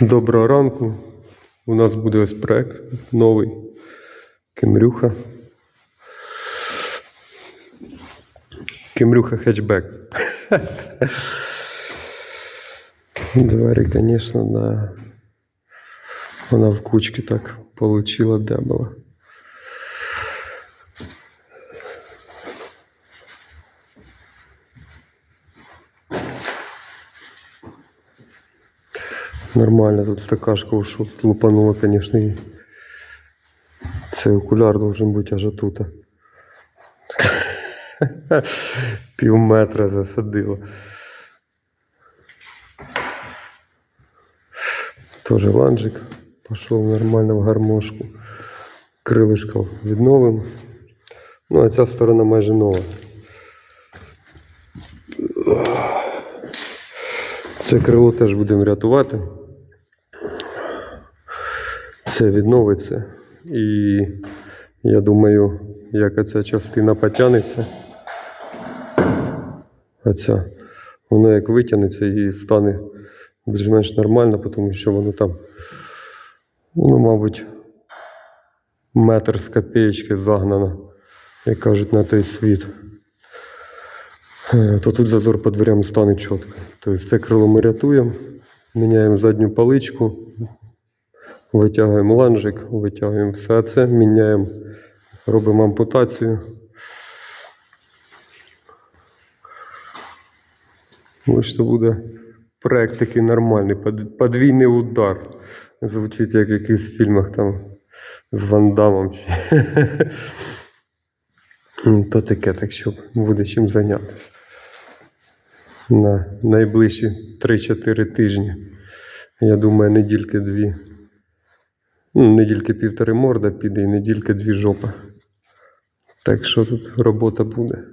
Доброго ранку. У нас буде ось проект новий. Кемрюха. Кемрюха хетчбек. Двері, звісно, да. Вона в кучки так получила, де була. Нормально, тут стакашка ушел. Лупанула, конечно, и цей окуляр должен бути аж тут. Пів метра засадило. Тоже ланжик пішов нормально в гармошку. Крилишко відновимо. Ну, а ця сторона майже нова. Це крило теж будемо рятувати. Це відновиться. І я думаю, як ця частина потягнеться, а ця, воно як витягнеться і стане більш-менш нормально, тому що воно там, ну, мабуть, метр з копеечки загнано, як кажуть, на той світ. Е, То тут зазор по дверям стане чітко. Тобто це крило ми рятуємо, міняємо задню паличку, витягуємо ланжик, витягуємо все це, міняємо, робимо ампутацію. Ось що буде проект такий нормальний, под- подвійний удар. Звучить як в якихось фільмах там з Ван Дамом. М, То таке, так що буде чим зайнятися. На найближчі 3-4 тижні. Я думаю, недільки дві. Ну, недільки півтори морда піде і не тільки дві жопи. Так що тут робота буде.